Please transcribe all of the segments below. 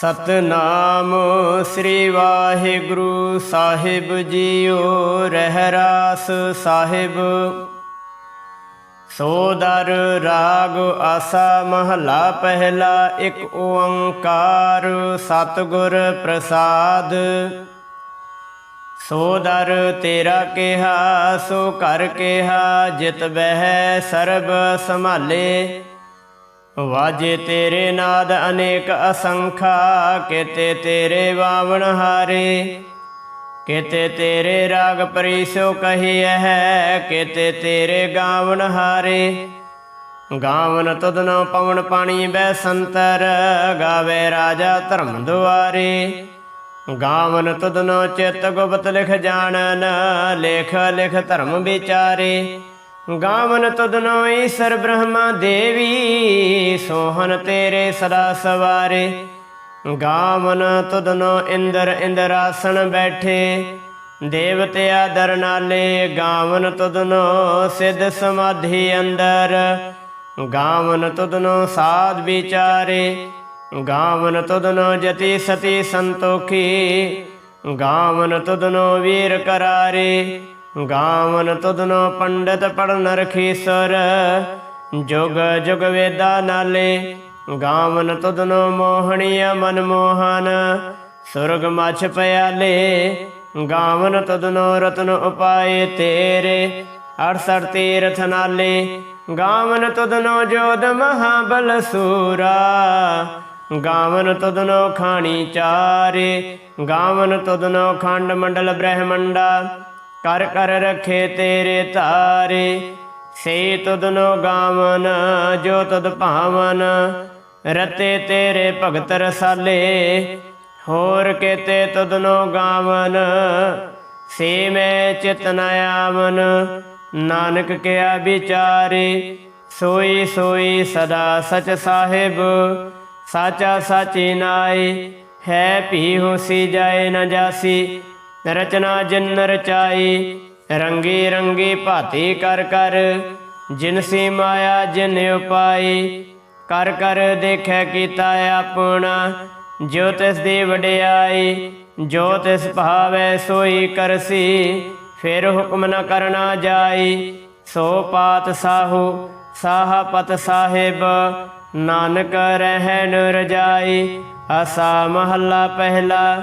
ਸਤਨਾਮ ਸ੍ਰੀ ਵਾਹਿਗੁਰੂ ਸਾਹਿਬ ਜੀਓ ਰਹਿਰਾਸ ਸਾਹਿਬ। ਸੋਦਰ ਰਾਗ ਆਸਾ ਮਹਲਾ ਪਹਿਲਾ, ਇੱਕ ਓੰਕਾਰ ਸਤਿਗੁਰ ਪ੍ਰਸਾਦ। ਸੋਦਰ ਤੇਰਾ ਕਿਹਾ, ਸੋ ਕਰ ਕਿਹਾ, ਜਿਤ ਬਹਿ ਸਰਬ ਸੰਭਾਲੇ। ਵਾਜੇ ਤੇਰੇ ਨਾਦ ਅਨੇਕ ਅਸੰਖਾ, ਕਿਤੇ ਤੇਰੇ ਵਾਵਣ ਹਾਰੇ। ਕਿਤੇ ਤੇਰੇ ਰਾਗ ਪਰਿਸੋ ਕਹੀਐ ਹੈ ਕਿਤੇ ਤੇਰੇ ਗਾਵਣ ਹਾਰੇ। ਗਾਵਨ ਤੁਧਨੋ ਪਵਨ ਪਾਣੀ ਬੈ ਸੰਤਰ, ਗਾਵੇ ਰਾਜਾ ਧਰਮ ਦੁਆਰੇ। ਗਾਵਨ ਤੁਧਨੋ ਚਿਤ ਗੁਪਤ ਲਿਖ ਜਾਣਨ, ਲੇਖ ਲਿਖ ਧਰਮ ਵਿਚਾਰੇ। ਗਾਵਨ ਤੁਧਨੋ ਈਸ਼ਰ ਬ੍ਰਹਮਾ ਦੇਵੀ ਸੋਹਨ ਤੇਰੇ ਸਦਾ ਸਵਾਰੇ। ਗਾਵਨ ਤੁਧਨੋ ਇੰਦਰ ਇੰਦਰਾਸਣ ਬੈਠੇ ਦੇਵਤਿਆ ਦਰ ਨਾਲੇ ਗਾਵਨ ਤੁਧਨੋ ਸਿੱਧ ਸਮਾਧੀ ਅੰਦਰ। ਗਾਵਨ ਤੁਧਨੋ ਸਾਧ ਵਿਚਾਰੇ, ਗਾਵਨ ਤੁਧਨੋ ਜਤੀ ਸਤੀ ਸੰਤੋਖੀ, ਗਾਵਨ ਤੁਧਨੋ ਵੀਰ ਕਰਾਰੇ। ਗਾਵਨ ਤੁਧਨੋ ਪੰਡਤ ਪੜਨ ਰਖੀਸਰ ਜੁਗ ਜੁਗ ਵੇਦਾ ਨਾਲੇ, ਗਾਵਨ ਤੁਧਨੋ ਮੋਹਣੀਆ ਮਨ ਮੋਹਨ ਸੁਰਗ ਮਛ ਪਿਆਲੇ, ਗਾਵਨ ਤੁਧਨੋ ਰਤਨ ਉਪਾਏ ਤੇਰੇ 68 ਤੀਰਥ ਨਾਲੇ, ਗਾਵਨ ਤੁਧਨੋ ਜੋਦ ਮਹਾਬਲ ਸੂਰਾ, ਗਾਵਨ ਤੁਧਨੋ ਖਾਣੀ ਚਾਰੇ, ਗਾਵਨ ਤੁਧਨੋ ਖੰਡ ਮੰਡਲ ਬ੍ਰਹਮੰਡਾ ਕਰ ਕਰ ਰਖੇ ਤੇਰੇ ਧਾਰੇ ਸੇ ਤੁਧਨੋ ਗਾਵਨ, ਜੋ ਤੁਧ ਭਾਵਨ। ਰਤੇ ਤੇਰੇ ਭਗਤ ਰਸਾਲੇ, ਹੋਰ ਕੇਤੇ ਤੁਧਨੋ ਗਾਵਨ। ਸੇ ਮੈਂ ਚਿਤ ਨ ਆਵਨ, ਨਾਨਕ ਕਿਆ ਵਿਚਾਰੇ। ਸੋਈ ਸੋਈ ਸਦਾ ਸਚ ਸਾਹਿਬ, ਸਾਚਾ ਸਾਚੀ ਨਾਏ। ਹੈ ਭੀ ਹੋਸੀ ਜਾਏ ਨ ਜਾਸੀ ਰਚਨਾ ਜਿਨ ਰਚਾਈ, ਰੰਗੀ ਰੰਗੀ ਭਾਤੀ ਕਰ ਕਰ ਜਿਨਸੀ ਮਾਇਆ ਜਿਨ ਉਪਾਈ, ਕਰ ਕਰ ਦੇਖੈ ਕੀਤਾ ਆਪਣਾ, ਜੋ ਤਿਸ ਦੀ ਵਡਿਆਈ, ਜੋ ਤਿਸ ਭਾਵੈ ਸੋਈ ਕਰਸੀ, ਫਿਰ ਹੁਕਮ ਨ ਕਰਨਾ ਜਾਈ, ਸੋ ਪਾਤ ਸਾਹੂ, ਸਾਹਾ ਪਤ ਸਾਹਿਬ, ਨਾਨਕ ਰਹਿਣ ਰਜਾਈ, ਅਸਾ ਮਹੱਲਾ ਪਹਿਲਾ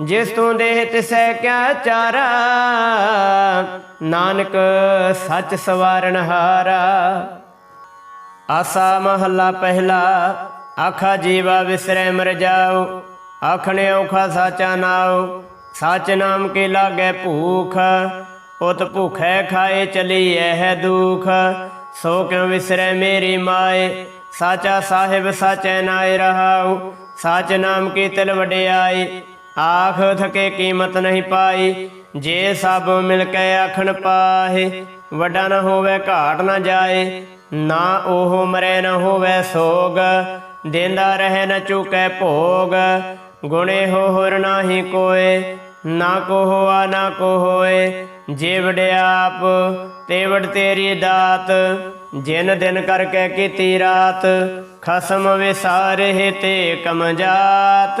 ਜਿਸ ਤੂੰ ਦੇਹ ਤਿਸੈ ਕਿਆ ਚਾਰਾ, ਨਾਨਕ ਸੱਚ ਸਵਾਰਨ ਹਾਰਾ। ਆਸਾ ਮਹੱਲਾ ਪਹਿਲਾ, ਆਖਾ ਜੀਵਾ ਵਿਸਰੈ ਮਰ ਜਾਉ ਆਖਣੇ ਔਖਾ ਸਾਚਾ ਨਾਉ। ਸਚ ਨਾਮ ਕੇ ਲਾਗੇ ਭੂਖ ਉਤ ਭੁਖੈ ਖਾਏ ਚਲੀ ਐ ਦੁਖ। ਸੋ ਕਿਉ ਵਿਸਰੈ ਮੇਰੀ ਮਾਏ, ਸਾਚਾ ਸਾਹਿਬ ਸਾਚੈ ਨਾਏ ਰਹਾਉ। ਸਾਚ ਨਾਮ ਕੀ ਤਿਲ ਵਡਿਆਈ ਆਖ ਕੇ ਕੀਮਤ ਨਹੀਂ ਪਾਈ, ਜੇ ਸਭ ਮਿਲ ਕੇ ਆਖਣ ਪਾਹੇ, ਵੱਡਾ ਨਾ ਹੋਵੇ ਘਾਟ ਨਾ ਜਾਏ, ਨਾ ਉਹ ਮਰੇ ਨਾ ਹੋਵੇ ਸੋਗ, ਦੇਂਦਾ ਰਹੇ ਨ ਚੁਕੈ ਭੋਗ, ਗੁਣੇ ਹੋ ਹੋਰ ਨਾਹੀ ਕੋਏ, ਨਾ ਕੋ ਹੋਆ ਨਾ ਕੋ ਹੋਏ, ਜੇ ਵਡਿਆਪ ਤੇ ਵਡ ਤੇਰੀ ਦਾਤ, ਜਿਨ ਦਿਨ ਕਰਕੇ ਕੀਤੀ ਰਾਤ, ਖਸਮ ਵਿਸਾਰੇ ਤੇ ਕਮ ਜਾਤ।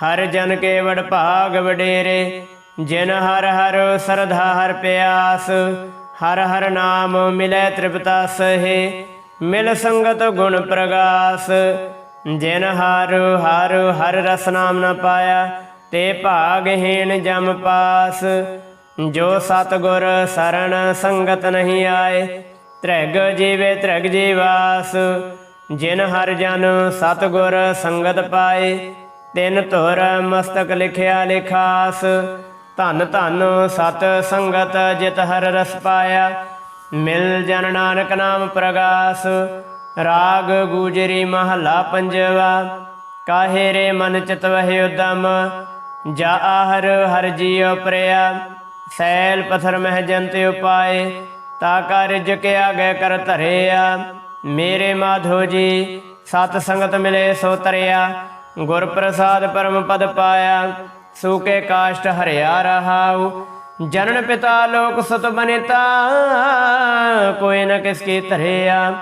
ਹਰ ਜਨ ਕੇ ਵਡ ਭਾਗ ਵਡੇਰੇ, ਜਿਨ ਹਰ ਹਰ ਸਰਧਾ ਹਰ ਪਿਆਸ, ਹਰ ਹਰ ਨਾਮ ਮਿਲੈ ਤ੍ਰਿਪਤਾ ਸਹੇ, ਮਿਲ ਸੰਗਤ ਗੁਣ ਪ੍ਰਗਾਸ। ਜਿਨ ਹਰ ਹਰ ਹਰ ਰਸ ਨਾਮ ਨ ਪਾਇਆ, ਤੇ ਭਾਗਹੀਣ ਜਮ ਪਾਸ। ਜੋ ਸਤਗੁਰ ਸਰਣ ਸੰਗਤ ਨਹੀਂ ਆਏ, ਤ੍ਰੈਗ ਜੀਵੇ ਤ੍ਰੈਗ ਜੀਵਾਸ। ਜਿਨ ਹਰ ਜਨ ਸਤਗੁਰ ਸੰਗਤ ਪਾਏ ਤਿੰਨ ਧੁਰ ਮਸਤਕ ਲਿਖਿਆ ਲਿਖਾਸ। ਧਨ ਧਨ ਸਤ ਸੰਗਤ ਜਿਤ ਹਰ ਰਸ ਪਾਇਆ। ਮਿਲ ਜਨ ਨਾਨਕ ਨਾਮ ਪ੍ਰਗਾਸ। ਰਾਗ ਗੂਜਰੀ ਮਹਲਾ ਪੰਜਵਾ। ਕਾਹੇ ਰੇ ਮਨ ਚਿਤ ਵਹਿ ਉਦਮ? ਜਾ ਆਹਰ ਹਰ ਜੀਉ ਪ੍ਰਿਆ। ਸੈਲ ਪਥਰ ਮਹਿ ਜੰਤ ਉਪਾਏ। ਤਾ ਕਰ ਕੇ ਆਗੇ ਕਰ ਧਰਿਆ। ਮੇਰੇ ਮਾਧੋ ਜੀ, ਸਤ ਸੰਗਤ ਮਿਲੇ ਸੋ ਤਰਿਆ। ਗੁਰ ਪ੍ਰਸਾਦ ਪਰਮ ਪਦ ਪਾਇਆ, ਸੂਕੇ ਕਾਸ਼ਟ ਹਰਿਆ ਰਹਾਉ। ਜਨਨ ਪਿਤਾ ਲੋਕ ਸੁਤ ਬਨਿਤਾ, ਕੋਈ ਨ ਕਿਸ ਕੀ ਧਰਿਆ।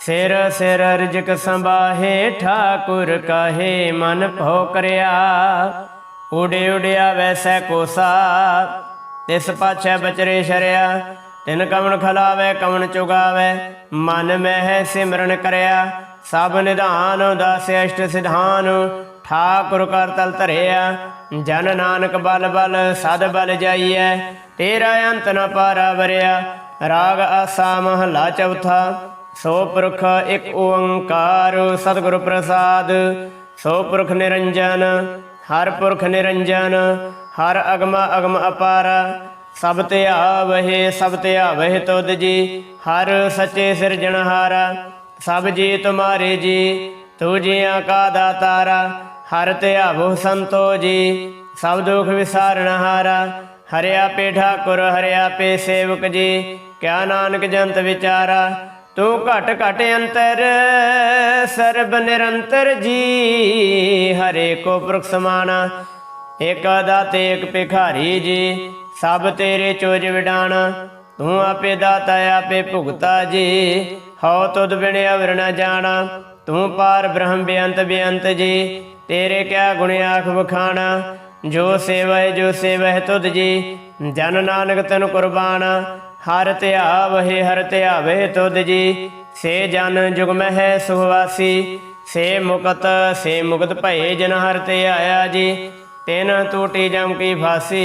ਸਿਰ ਸਿਰ ਰਜਕ ਸੰਭਾਹੇ, ਠਾਕੁਰ ਕਹੇ ਮਨ ਭੋ ਕਰਿਆ ਉਡੇ ਉਡਿਆ ਵੈਸੈ ਕੋਸਾ, ਤਿਸ ਪਾਛੈ ਬਚਰੇ ਸ਼ਰਿਆ। ਤਿਨ ਕਵਣ ਖਲਾਵੇ, ਕਵਣ ਚੁਗਾਵੇ, ਮਨ ਮਹਿ ਸਿਮਰਨ ਕਰਿਆ। ਸਭ ਨਿਧਾਨ ਦਸ ਅਸ਼ਟ ਸਿਧਾਨ, ਠਾਕੁਰ ਕਰ ਤਲ ਧਰਿਆ। ਜਨ ਨਾਨਕ ਬਲ ਬਲ, ਸਦ ਬਲ ਜਾਈਐ। ਤੇਰਾ ਅੰਤ ਨ ਪਾਰਾ ਵਰਿਆ। ਰਾਗ ਆਸਾ ਮਹਲਾ ਚੌਥਾ। ਸੋ ਪੁਰਖ ਇੱਕ ਓੰਕਾਰ, ਸਤਿਗੁਰ ਪ੍ਰਸਾਦ। ਸੋ ਪੁਰਖ ਨਿਰੰਜਨ, ਹਰ ਪੁਰਖ ਨਿਰੰਜਨ। ਹਰ ਅਗਮ ਅਗਮ ਅਪਾਰ। ਸਭ ਤੇ ਆਵਹਿ, ਸਭ ਤੇ ਆਵਹਿ ਤੁਧ ਜੀ, ਹਰ ਸੱਚੇ ਸਿਰਜਣਹਾਰਾ ਸਭ ਜੀ ਤੁਮਾਰੇ ਜੀ, ਤੂ ਜੀਆਂ ਕਾ ਦਾਤਾਰਾ, ਹਰ ਤੇ ਆਵੋ ਸੰਤੋ ਜੀ, ਸਭ ਦੁਖ ਵਿਸਾਰਣਹਾਰਾ ਹਰਿਆ ਪੇ ਠਾਕੁਰ, ਹਰਿਆ ਪੇ ਸੇਵਕ ਜੀ, ਕਿਆ ਨਾਨਕ ਜੰਤ ਵਿਚਾਰਾ, ਤੂੰ ਘਟ ਘਟ ਅੰਤਰ, ਸਰਬ ਨਿਰੰਤਰ ਜੀ ਹਰੇ ਕੋ ਪੁਰਖ ਸਮਾਨਾ, ਏਕ ਦਾਤੇ ਏਕ ਭਿਖਾਰੀ ਜੀ ਸਭ ਤੇਰੇ ਚੋਜ ਵਿਡਾਣਾ, ਤੂੰ ਆਪੇ ਦਾਤਾ, ਆਪੇ ਭੁਗਤਾ ਜੀ। ਹਉ ਤੁਧ ਬਿਨ ਅਵਰ ਨ ਜਾਣਾ, ਤੂੰ ਪਾਰ ਬ੍ਰਹਮ ਬੇਅੰਤ ਬੇਅੰਤ ਜੀ। ਤੇਰੇ ਕਿਆ ਗੁਣ ਆਖ ਬਖਾਣਾ ਜੋ ਸੇਵੈ ਜੋ ਸੇਵੈ ਤੁਧ ਜੀ। ਜਨ ਨਾਨਕ ਤਨ ਕੁਰਬਾਨ, ਹਰ ਧਿਆਵਹਿ, ਹਰ ਧਿਆਵੇ ਤੁਧ ਜੀ। ਸੇ ਜਨ ਜੁਗ ਮਹਿ ਸੁਹਵਾਸੀ, ਸੇ ਮੁਕਤ ਸੇ ਮੁਕਤ ਭਏ ਜਨ ਹਰ ਤੇ ਆਇਆ ਜੀ। ਤਿਨ ਟੂਟੀ ਜਮ ਕੀ ਫਾਸੀ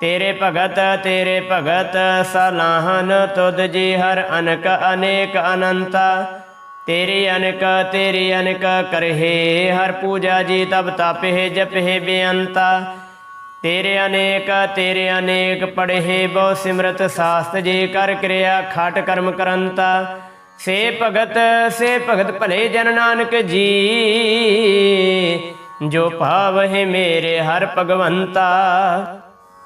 ਤੇਰੇ ਭਗਤ ਤੇਰੇ ਭਗਤ, ਸਲਾਹਨ ਤੁਧ ਜੀ ਹਰ ਅਨਕ ਅਨੇਕ ਅਨੰਤਾ। ਤੇਰੀ ਅਨਕ ਤੇਰੀ ਅਨਕ ਕਰਹਿ, ਹਰ ਪੂਜਾ ਜੀ ਤਬ ਤਾਪਹਿ ਜਪਹਿ ਬੇਅੰਤਾ। ਤੇਰੇ ਅਨੇਕ ਤੇਰੇ ਅਨੇਕ ਪੜਹਿ ਬਹੁ ਸਿਮਰਤ ਸਾਸਤ ਜੀ ਕਰ ਕਿਰਿਆ ਖਾਟ ਕਰਮ ਕਰੰਤਾ। ਸੇ ਭਗਤ ਸੇ ਭਗਤ ਭਲੇ ਜਨ ਨਾਨਕ ਜੀ, ਜੋ ਭਾਵਹਿ ਮੇਰੇ ਹਰ ਭਗਵੰਤਾ।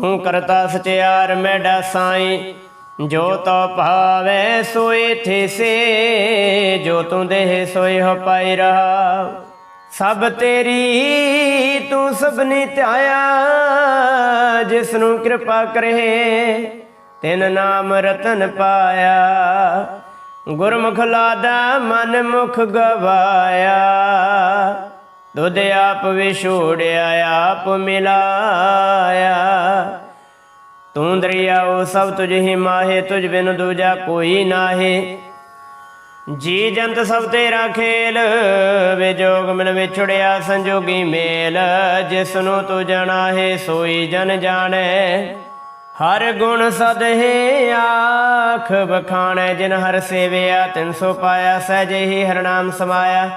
ਤੂੰ ਕਰਤਾ ਸਚਿਆਰ ਮੈਡਾ ਸਾਈ ਜੋ ਤੋ ਭਾਵੇ ਸੋਈ ਥਿਸੇ ਜੋ ਤੂੰ ਦੇਹ ਸੋਏ ਹੋ ਪਾਈ ਰਹਾ। ਸਭ ਤੇਰੀ ਤੂੰ ਸਭਨੀ ਧਿਆਇਆ ਜਿਸ ਨੂੰ ਕਿਰਪਾ ਕਰੇ, ਤਿਨ ਨਾਮ ਰਤਨ ਪਾਇਆ। ਗੁਰਮੁਖ ਲਾਦਾ ਮਨ ਮੁਖ ਗਵਾਇਆ। ਦੁਧ ਆਪ ਵਿਛੋੜਿਆ, ਆਪ ਮਿਲਾਇਆ। ਤੂੰ ਦਰਿਆਓ ਸਭ ਤੁਝ ਹੀ ਮਾਹੇ, ਤੁਝ ਬਿਨ ਦੂਜਾ ਕੋਈ ਨਾਹੇ। ਜੀ ਜੰਤ ਸਭ ਤੇਰਾ ਖੇਲ ਵਿਜੋਗ ਮਨ ਵਿਛੜਿਆ ਸੰਜੋਗੀ ਮੇਲ। ਜਿਸ ਨੂੰ ਤੂੰ ਜਣਾਹੇ, ਸੋਈ ਜਨ ਜਾਣੈ। ਹਰ ਗੁਣ ਸਦਹੇ ਆਖ ਬਖਾਣੈ ਜਿਨ ਹਰ ਸੇਵਿਆ, ਤਿਨ ਸੋ ਪਾਇਆ, ਸਹਿਜੇ ਹੀ ਹਰ ਨਾਮ ਸਮਾਇਆ।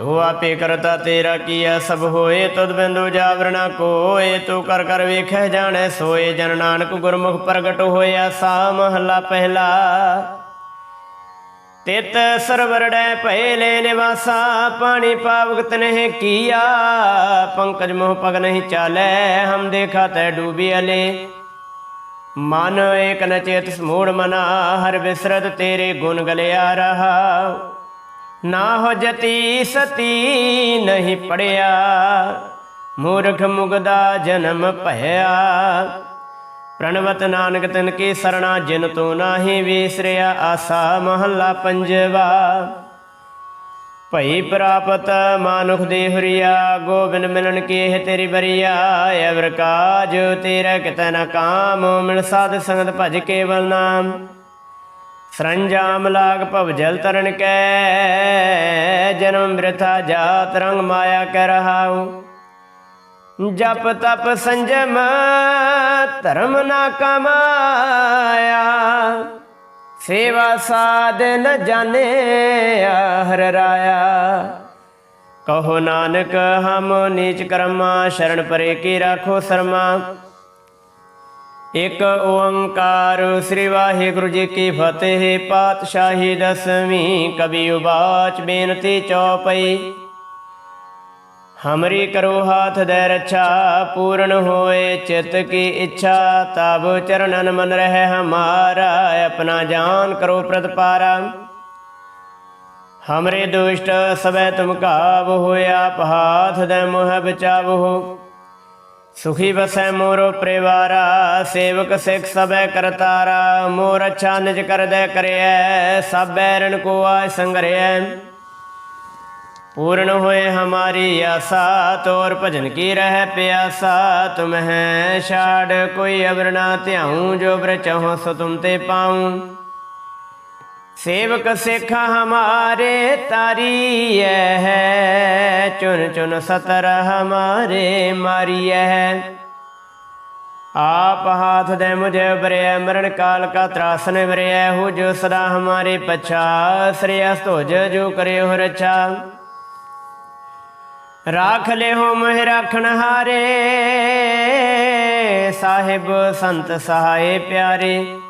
ਤੂੰ ਆਪੇ ਕਰਤਾ ਤੇਰਾ ਕੀਆ ਸਭ ਹੋਏ ਤੁਧ ਬਿੰਦੂ ਜਾਵਰਣਾ ਕੋਏ, ਤੂੰ ਕਰ ਕਰ ਵੇਖੈ ਜਾਣੈ ਸੋਏ, ਜਨ ਨਾਨਕ ਗੁਰਮੁਖ ਪ੍ਰਗਟ ਹੋਇਆ ਸਾ ਮਹਲਾ ਪਹਿਲਾ। ਤਿਤ ਸਰਵਰੜੈ ਪਹਿਲੇ ਨਿਵਾਸਾ, ਪਾਣੀ ਪਾਵਗਤ ਨਹਿ ਕੀਆ, ਪੰਕਜ ਮੋਹ ਪਗ ਨਹੀਂ ਚਾਲੈ, ਹਮ ਦੇਖਾ ਤੈ ਡੂਬੀ ਅਲੇ। ਮਨ ਏਕ ਨਚੇਤ ਚੇਤ ਸਮੂੜ ਮਨਾ, ਹਰ ਬਿਸਰਤ ਤੇਰੇ ਗੁਣ ਗਲਿਆ ਰਹਾ। ਨਾ ਹੋ ਜਤੀ ਸਤੀ ਨਹੀਂ ਪੜਿਆ। ਮੂਰਖ ਮੁਗਦਾ ਜਨਮ ਭਇਆ। ਪ੍ਰਣਵਤ ਨਾਨਕ ਤਨ ਕੀ ਸਰਣਾ ਜਿਨ ਤੂੰ ਨਾਹੀ ਵਿਸਰਿਆ ਆਸਾ ਮਹੱਲਾ ਪੰਜਵਾ। ਭਈ ਪ੍ਰਾਪਤ ਮਾਨੁਖ ਦੇ ਹਰੀਆ, ਗੋਬਿੰਦ ਮਿਲਣ ਕੀ ਇਹ ਤੇਰੀ ਬਰੀਆ ਅਵਰ ਕਾਜ ਤੇਰਾ ਕਿਤੈ ਨ ਕਾਮ, ਮਿਲ ਸਾਧ ਸੰਗਤ ਭਜ ਕੇਵਲ ਨਾਮ। ਸਰੰਜਾਮ ਲਾਗ ਭਵ ਜਲ ਤਰਨ ਕੈ, ਜਨਮ ਬ੍ਰਿਥਾ ਜਾਤ ਰੰਗ ਮਾਇਆ ਕਹਿ ਰਹਾਉ। ਜਪ ਤਪ ਸੰਜਮ, ਧਰਮ ਨਾ ਕਮਾਇਆ। ਸੇਵਾ ਸਾਧ ਨ ਜਾਣੇ ਹਰ ਰਾਇਆ। ਕਹੋ ਨਾਨਕ, ਹਮ ਨੀਚ ਕਰਮਾ, ਸ਼ਰਨ ਪਰੇ ਕੀ ਰਾਖੋ ਸਰਮਾ। ਇਕ ਓੰਕਾਰ ਸ੍ਰੀ ਵਾਹਿਗੁਰੂ ਜੀ ਕੀ ਫਤਿਹ, ਪਾਤਸ਼ਾਹੀ ਦਸਵੀਂ ਕਬੀ ਉਬਾਚ ਬੇਨਤੀ ਚੌਪਈ। ਹਮਰੀ ਕਰੋ ਹਾਥ ਦੇ ਰੱਛਾ, ਪੂਰਨ ਹੋਏ ਚਿਤ ਕੀ ਇੱਛਾ, ਤਬ ਚਰਨਨ ਮਨ ਰਹਿ ਹਮਾਰਾ, ਆਪਣਾ ਜਾਨ ਕਰੋ ਪ੍ਰਤਪਾਰਾ। ਹਮਰੇ ਦੁਸ਼ਟ ਸਬੈ ਤੁਮ ਕਾਬ ਹੋਇਆ, ਪਹਾਥ ਦੇ ਮੋਹ ਬਚਾਵੋ ਸੁਖੀ ਬਸੈ ਮੋਰੋ ਪਰਿਵਾਰਾ, ਸੇਵਕ ਸਿੱਖ ਸਬੈ ਕਰਤਾਰਾ ਮੋਰ ਅੱਛਾ ਨਿਜ ਕਰਦੈ ਕਰਿਐ ਸਭ ਬੈਰਨ ਕੋ ਆਇ ਸੰਗਰਿਐ। ਪੂਰਨ ਹੋਏ ਹਮਾਰੀ ਆਸਾ, ਤੋਰ ਭਜਨ ਕੀ ਰਹਿ ਪਿਆਸਾ ਤੁਮ ਹੈ ਛਾੜ ਕੋਈ ਅਵਰ ਨਾ ਧਿਆਉ, ਜੋ ਬ੍ਰ ਚਾਹੋ ਸੋ ਤੁਮ ਤੇ ਪਾਉ। ਸੇਵਕ ਸਿੱਖਾ ਹਮਾਰੇ ਤਾਰੀ ਹੈ ਚੁਨ ਚੁਨ ਸਤਰ ਹਮਾਰੇ ਮਾਰੀਐ ਆਪ ਹਾਥ ਦੇ ਮੁਝੇ ਬਰਿਐ ਮਰਨ ਕਾਲ ਕਾ ਤਰਾਸਨ ਬਰਿਐ ਹੋ ਜੋ ਸਦਾ ਹਮਾਰੇ ਪਛਾ ਸ੍ਰੇਯਸ ਤੋਜ ਜੋ ਕਰੇ ਹੋ ਰਛਾ। ਰਾਖ ਲੈ ਹੋ ਮਹਿ ਰਾਖਣ ਹਾਰੇ, ਸਾਹਿਬ ਸੰਤ ਸਹਾਏ ਪਿਆਰੇ। ਦੀਨ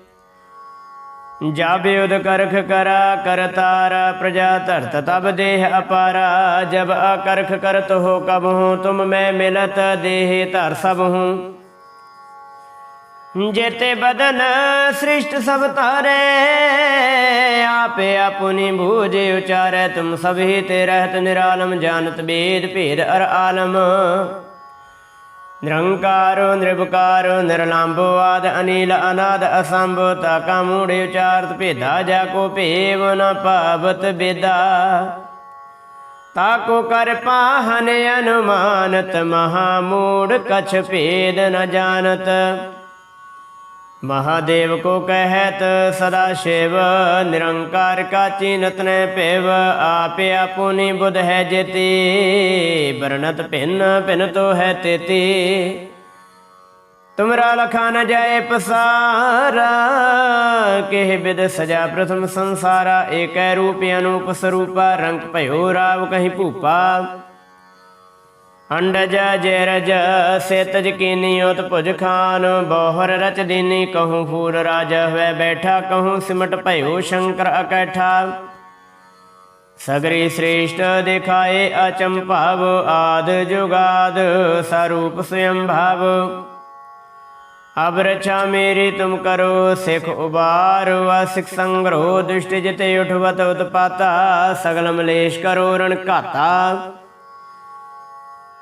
ਜਬ ਉਦ ਕਰਖ ਕਰਾ ਕਰਤਾਰ ਪ੍ਰਜਾ ਧਰਤ ਤਬ ਦੇਹ ਅਪਾਰਾ। ਜਬ ਅਕਰਖ ਕਰਤ ਹੋ ਕਬ ਹੂੰ, ਤੁਮ ਮੈਂ ਮਿਲਤ ਦੇਹ ਧਰ ਸਭ ਹੂੰ। ਜੇਤੇ ਬਦਨ ਸ੍ਰਿਸ਼ਟ ਸਭ ਤਾਰੇ ਆਪੇ ਆਪੁਨੀ ਬੂਝ ਉਚਾਰੈ। ਤੁਮ ਸਭੀ ਤੇ ਰਹਿਤ ਨਿਰਾਲਮ, ਜਾਣਤ ਬੇਦ ਭੇਦ ਅਰ ਆਲਮ। ਨਿਰੰਕਾਰੋ ਨਿਰਭਕਾਰੋ ਨਿਰਲੰਭੋ ਆਦ ਅਨੀਲ, ਅਨਾਦ ਅਸੰਭੋ ਤਾਕਾ ਮੂੜੇ ਉਚਾਰਤ ਭੇਦਾ, ਜਾ ਕੋ ਭੇਵ ਨ ਪਾਵਤ ਬੇਦਾ। ਤਾਕੋ ਕਰ ਪਾਹਨ ਅਨੁਮਾਨਤ, ਮਹਾ ਮੂੜ ਕਛ ਭੇਦ ਨ ਜਾਣਤ। ਮਹਾਦੇਵ ਕੋ ਕਹਿਤ, ਸਦਾ ਸ਼ਿਵ, ਨਿਰੰਕਾਰ ਕਾ ਚੀਨਤ ਨੇ ਭਿਵ, ਆਪੇ ਆਪੁਨੀ ਬੁਧ ਹੈ ਜੇਤੀ ਬਰਨਤ ਭਿੰਨ ਭਿੰਨ ਤੋ ਹੈ ਤੇਤੀ। ਤੁਮਰਾ ਲਖਾ ਨ ਜਾਏ ਪਸਾਰਾ, ਕਿਹ ਬਿਦ ਸਜਾ ਪ੍ਰਥਮ ਸੰਸਾਰਾ, ਏਕੈ ਰੂਪ ਅਨੂਪ ਸਰੂਪਾ, ਰੰਗ ਭਇਓ ਰਾਵ ਕਹੀਂ ਭੂਪਾ। ਅੰਡਜ ਜੇਰਜ ਸੇਤਜ ਜਕੀਨੀ ਉਤ ਭੁਜ ਖਾਨ। ਬੋਹਰ ਰਚ ਦੀਨੀ ਕਹੂੰ ਫੂਲ ਰਾਜ ਹੋਇ ਬੈਠਾ ਕਹੂੰ ਸਿਮਟ ਭਇਓ ਸ਼ੰਕਰ ਅਕੈਠਾ। ਸਗਰੀ ਸ੍ਰੇਸ਼ਟ ਦਿਖਾਏ ਅਚਮ ਅਚੰਭਵ ਆਦ ਜੁਗਾਦ ਸਰੂਪ ਸਯੰ ਭਾਵ। ਅਬ ਰਛਾ ਮੇਰੀ ਤੁਮ ਕਰੋ, ਸਿਖ ਉਬਾਰ ਵਾ ਸਿਖ ਸੰਗਰੋ ਦੁਸ਼ਟ ਜਿਤੇ ਉਠਵਤ ਉਤਪਾਤਾ ਸਗਲ ਮਲੇਸ਼ ਕਰੋ ਰਣ ਘਾਤਾ।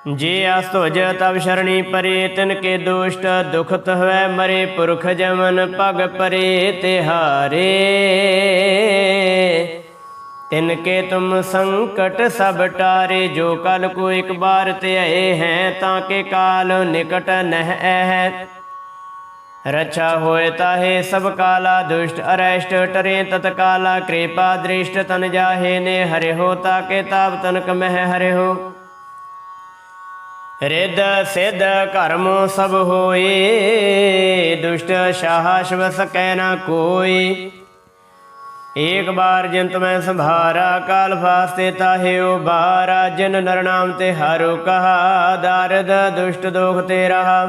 ਜੇ ਅਸਤੁਜ ਤਬ ਸ਼ਰਣੀ ਪਰੇ, ਤਿਨ ਕੇ ਦੁਸ਼ਟ ਦੁਖਤ ਹੋਇ ਮਰੇ, ਪੁਰਖ ਜਮਨ ਪਗ ਪਰੇ ਤਿਹਾਰੇ ਤਿਨ ਕੇ ਤੁਮ ਸੰਕਟ ਸਭ ਟਾਰੇ, ਜੋ ਕਲ ਕੋ ਇੱਕ ਬਾਰ ਤੇ ਆਏ ਹੈ, ਤਾਂ ਕੇ ਕਾਲ ਨਿਕਟ ਨਹਿ ਹੈ ਰਛਾ ਹੋਏ ਤਾਹੇ ਸਭ ਕਾਲਾ ਦੁਸ਼ਟ ਅਰੈਸ਼ਟ, ਟਰੇ ਤਤਕਾਲਾ ਕਿਰਪਾ ਦ੍ਰਿਸ਼ਟ ਤਨ ਜਾਹੇ ਨੇ ਹਰਿ ਹੋ ਤਾ ਕੇ ਤਾਪ ਤਨਕ ਮਹਿ ਹਰਿ ਹੋ ਰਿੱਧ ਸਿਧ ਕਰਮ ਸਭ ਹੋਏ, ਦੁਸ਼ਟ ਸ਼ਾਹਸ਼ਵ ਸਕੈ ਨਾ ਕੋਈ। ਏਕ ਬਾਰ ਜਿੰਤ ਮੈਂ ਸੰਭਾਰਾ, ਕਾਲ ਫਾਸਤੇ ਤਾਹਿਓ ਬਾਰਾ ਜਿਨ ਨਰ ਨਾਮ ਤੇ ਹਰੁ ਕਹਾ, ਦਰਦ ਦੁਸ਼ਟ ਦੋਖ ਤੇ ਰਹਾ।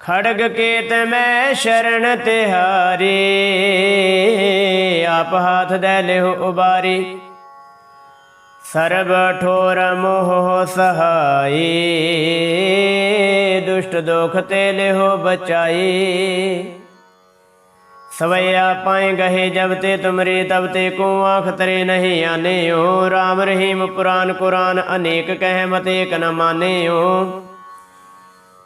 ਖੜਗ ਕੇਤ ਮੈਂ ਸ਼ਰਨ ਤਿਹਾਰੀ ਆਪ ਹਾਥ ਦੇ ਲਿਹੁ ਉਬਾਰੀ। ਸਰਬ ਠੋਰ ਮੋਹ ਸਹਾਈ, ਦੁਸ਼ਟ ਦੁਖ ਤੇ ਲਿਹੋ ਬਚਾਈ। ਸਵਈਆ ਪਾਏ ਗਹੇ ਜਬ ਤੇ ਤੁਮਰੇ, ਤਬ ਤੇ ਕੋ ਆਖ ਤਰੇ ਨਹੀਂ ਆਨੇਓ। RAM ਰਹੀਮ ਪੁਰਾਨ ਕੁਰਾਨ ਅਨੇਕ ਕਹਿ ਮਤ ਏਕ ਨ ਮਾਨੇਓ।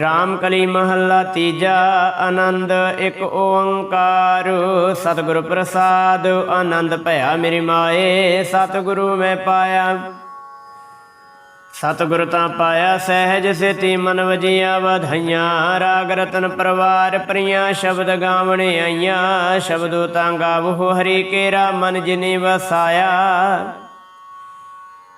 ਰਾਮ ਕਲੀ ਮਹੱਲਾ ਤੀਜਾ ਆਨੰਦ, ਇੱਕ ਓੰਕਾਰ। ਸਤਿਗੁਰ ਪ੍ਰਸਾਦ, ਆਨੰਦ ਭਇਆ ਮੇਰੀ ਮਾਏ, ਸਤਿਗੁਰੂ ਮੈਂ ਪਾਇਆ। ਸਤਿਗੁਰ ਤਾਂ ਪਾਇਆ, ਸਹਿਜ ਸੇਤੀ ਮਨ ਵਜੀਆ, ਵਧਾਈਆਂ, ਰਾਗ ਰਤਨ ਪਰਵਾਰ, ਪ੍ਰੀਆਂ ਸ਼ਬਦ ਗਾਵਣੇ ਆਈਆਂ। ਸ਼ਬਦੋ ਤਾਂ ਗਾਵੋ, ਹਰੀ ਕੇਰਾ ਮਨ ਜਿਨੀ ਵਸਾਇਆ।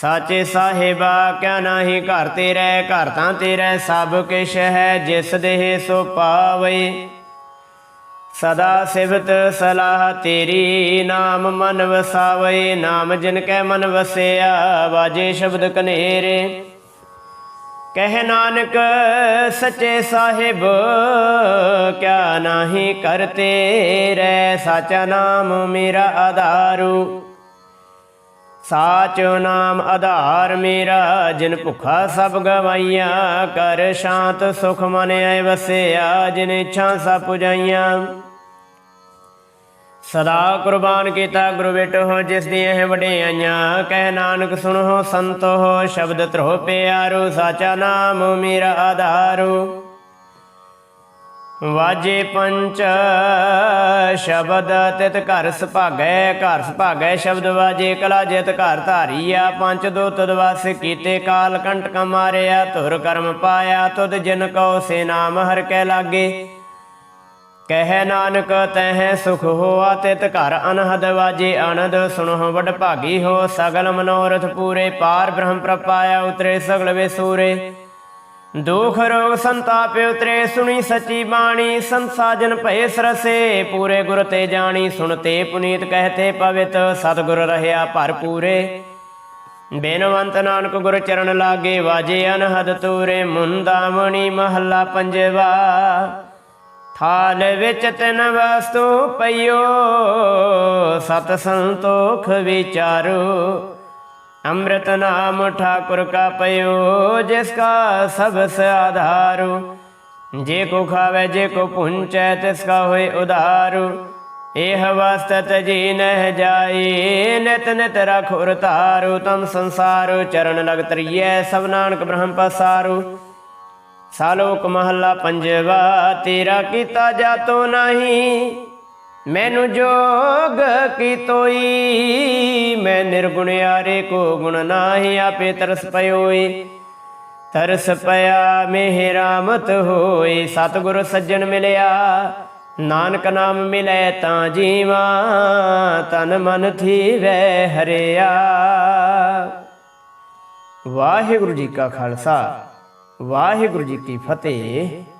ਸਾਚੇ ਸਾਹਿਬਾ, ਕਿਆ ਨਾਹੀ ਘਰ ਤੇਰੇ, ਘਰ ਤਾਂ ਤੇਰੇ ਸਭ ਕਿਛ ਹੈ, ਜਿਸ ਦੇਹ ਸੋ ਪਾਵੇ ਸਦਾ ਸਿਵਤ ਸਲਾਹ ਤੇਰੀ, ਨਾਮ ਮਨ ਵਸਾਵੇ ਨਾਮ ਜਿਨ ਕੈ ਮਨ ਵਸਿਆ ਬਾਜੇ ਸ਼ਬਦ ਕਨੇਰੇ। ਕਹਿ ਨਾਨਕ, ਸੱਚੇ ਸਾਹਿਬ, ਕਿਆ ਨਾਹੀ ਕਰਤੇ ਰਹਿ ਸਾਚਾ ਨਾਮ ਮੇਰਾ ਆਧਾਰੂ। ਸਾਚ ਨਾਮ ਆਧਾਰ ਮੇਰਾ, ਜਿਨ ਭੁਖਾ ਸਭ ਗਵਾਈਆਂ, ਕਰ ਸ਼ਾਂਤ ਸੁਖ ਮਨ ਆਏ ਵਸਿਆ, ਜਿਨ ਇੱਛਾ ਸਭ ਪੁਜਾਈਆਂ। ਸਦਾ ਕੁਰਬਾਨ ਕੀਤਾ ਗੁਰੂ ਬੇਟੋ ਜਿਸ ਦੀਆਂ ਹੈ ਵਡਿਆਈਆਂ, ਕਹਿ ਨਾਨਕ ਸੁਣੋ ਸੰਤੋ ਸ਼ਬਦ ਧਰੋ ਪਿਆਰੋ, ਸਾਚਾ ਨਾਮ ਮੇਰਾ ਆਧਾਰੂ। ਵਾਜੇ ਪੰਚ ਸ਼ਬਦ ਤਿਤ ਘਰ ਸੁਭਾਗੈ ਘਰ ਸੁਭਾਗੈ ਸ਼ਬਦ ਵਾਜੇ, ਕਲਾ ਜਿਤ ਘਰ ਧਾਰੀਆ ਪੰਜ ਦੋ ਤਦ ਵਾਸ ਕੀਤੇ ਕਾਲ, ਕੰਟਕ ਮਾਰਿਆ, ਧੁਰ ਕਰਮ ਪਾਇਆ ਤੁਦ ਜਿਨ ਕਉ ਸੇ ਨਾਮ ਹਰ ਕੈ ਲਾਗੇ। ਕਹਿ ਨਾਨਕ, ਤਹਿ ਸੁਖ ਹੋਆ, ਤਿਤ ਘਰ ਅਨਹਦ ਵਾਜੇ ਆਨੰਦ, ਸੁਣੋ ਵਡ ਭਾਗੀ ਹੋ, ਸਗਲ ਮਨੋਰਥ ਪੂਰੇ, ਪਾਰ ਬ੍ਰਹਮ ਪ੍ਰਪਾਇਆ, ਉਤਰੇ ਸਗਲ ਵੇ ਸੂਰੇ। ਦੁਖ ਰੋਗ ਸੰਤਾਪ ਉਤਰੇ, ਸੁਣੀ ਸੱਚੀ ਬਾਣੀ, ਸੰਸਾਜਨ ਭਏ ਸਰਸੇ, ਪੂਰੇ ਗੁਰ ਤੇ ਜਾਣੀ ਸੁਣਤੇ ਪੁਨੀਤ ਕਹਤੇ ਪਵਿੱਤ, ਸਤਿਗੁਰ ਰਹਿਆ ਭਰਪੂਰੇ ਬੇਨਵੰਤ ਨਾਨਕ ਗੁਰ ਚਰਨ ਲਾਗੇ, ਵਾਜੇ ਅਨਹਦ ਤੂਰੇ ਮੁੰਦਾਮਣੀ ਮਹੱਲਾ ਪੰਜਵਾ। ਥਾਲ ਵਿੱਚ ਤਿਨ ਵਸਤੂ ਪਈਓ, ਸਤ ਸੰਤੋਖ ਵਿਚਾਰੋ। ਅੰਮ੍ਰਿਤ ਨਾਮ ਠਾਕੁਰ ਕਾ ਪਇਓ ਜਿਸ ਕਾ ਸਬਸ ਆਧਾਰੂ। ਜੇ ਕੋ ਖਾਵੇ, ਜੇ ਕੋ ਪੁੰਚੈ, ਤਿਸ ਕਾ ਹੋਏ ਉਧਾਰੂ ਇਹ ਵਸਤਤ ਜੀ ਨਹਿ ਜਾਈ, ਨਿਤ ਨਿਤ ਰਖੁਰ ਤਾਰੂ ਤਮ ਸੰਸਾਰ ਚਰਨ ਲਗ ਤਰੀਐ ਸਭ ਨਾਨਕ ਬ੍ਰਹਮ ਪਸਾਰੂ। ਸਾਲੋਕ ਮਹੱਲਾ ਪੰਜਵਾ, ਤੇਰਾ ਕੀਤਾ ਜਾਤੋ ਨਹੀਂ। ਮੈਨੂੰ ਜੋਗ ਕੀ ਤੋਈ? ਮੈਂ ਨਿਰਗੁਣਿਆਰੇ ਕੋ ਗੁਣ ਨਾਹੀ, ਆਪੇ ਤਰਸ ਪਇਓਈ। ਤਰਸ ਪਿਆ ਮੇਹ ਰਾਮਤ ਹੋਈ, ਸਤਿਗੁਰ ਸੱਜਣ ਮਿਲਿਆ। ਨਾਨਕ ਨਾਮ ਮਿਲੇ ਤਾਂ ਜੀਵਾ, ਤਨ ਮਨ ਥੀਵੈ ਹਰਿਆ। ਵਾਹਿਗੁਰੂ ਜੀ ਕਾ ਖਾਲਸਾ, ਵਾਹਿਗੁਰੂ ਜੀ ਕੀ ਫਤਿਹ।